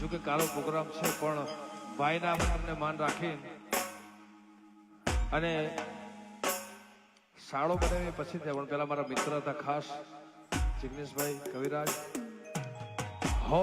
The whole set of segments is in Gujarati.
જો કે કાલો પ્રોગ્રામ છે, પણ ભાઈના અમને માન રાખી અને શાળો બનાવી પછી ત્યાં, પણ પેલા મારા મિત્ર હતા ખાસ, જિગ્નેશભાઈ કવિરાજ. હો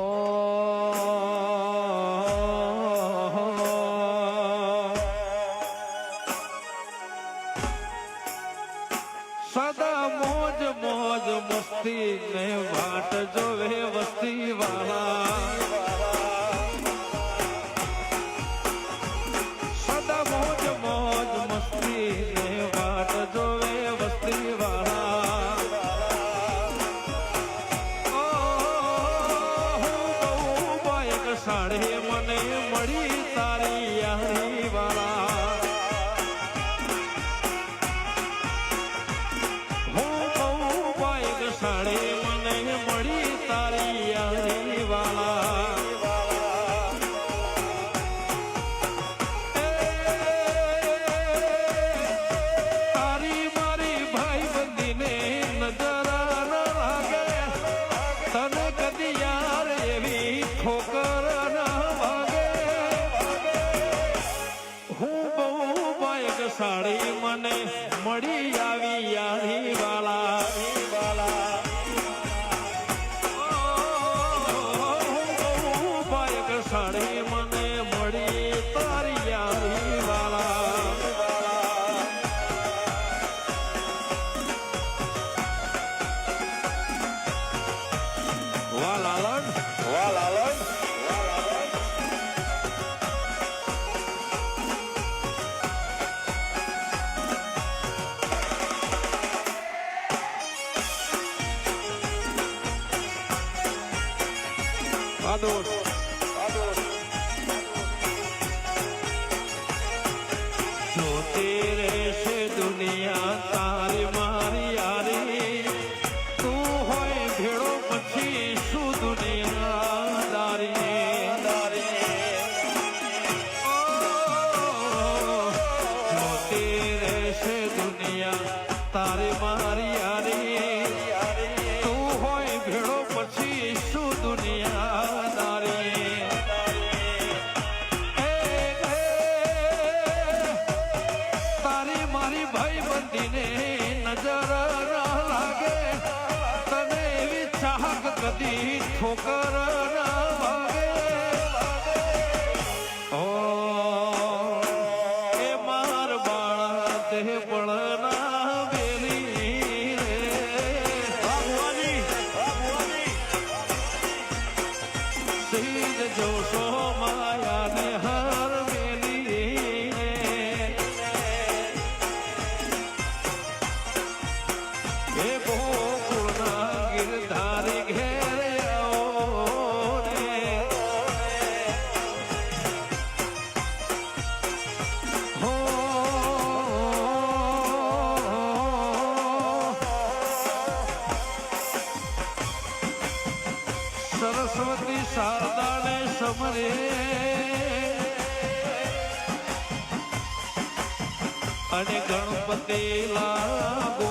તારી યારી વાળા. સાડી મને મળી આવી યારી. આદોશ જોતી રહેશે દુનિયા, તારી મારી યારી. તું હોય ભેળો પછી શું દુનિયા દારી જોતી રહેશે દુનિયા, તારી મારી કદી ઠોકર સરસ્વતી શારદાને સમરે. અને ગણપતિ લાગો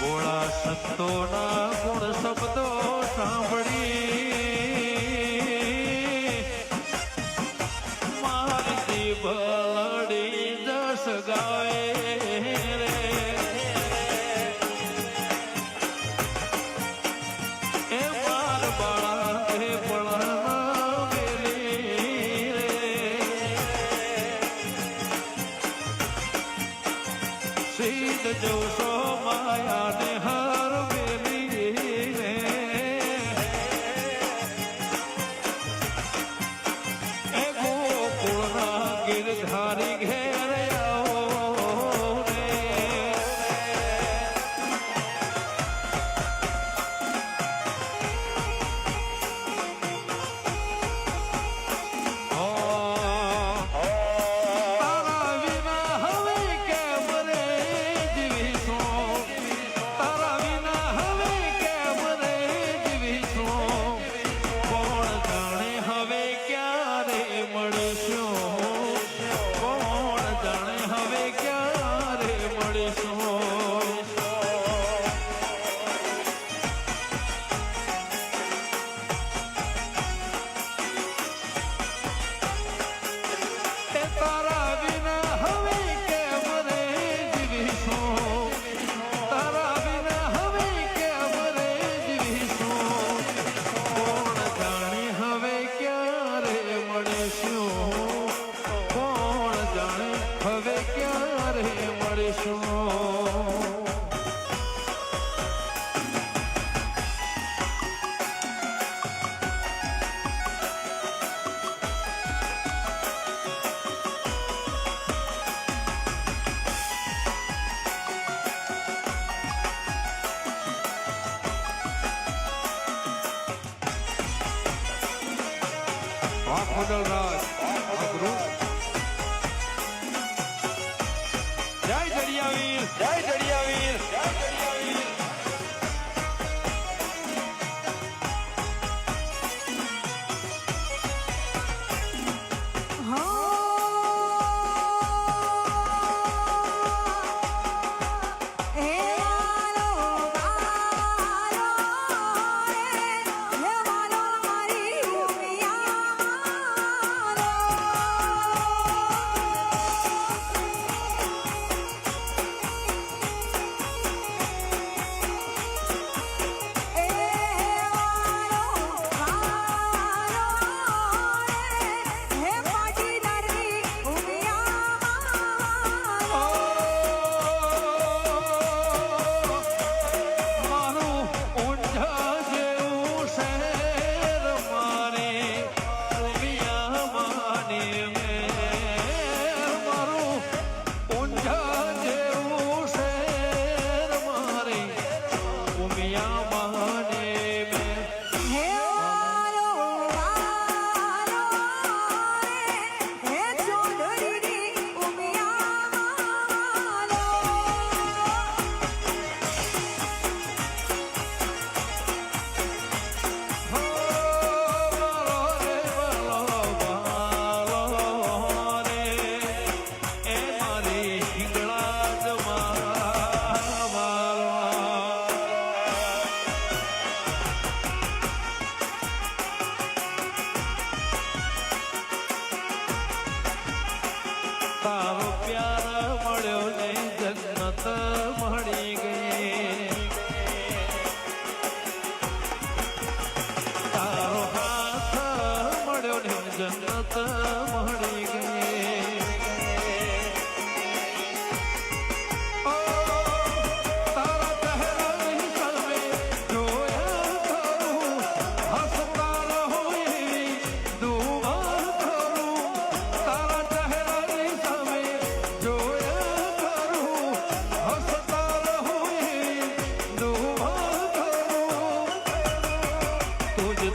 ગોળા સંતોના ગુણ શબ્દો સાંભળી. વાહ ખોડલ રાજ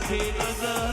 Hey, brother.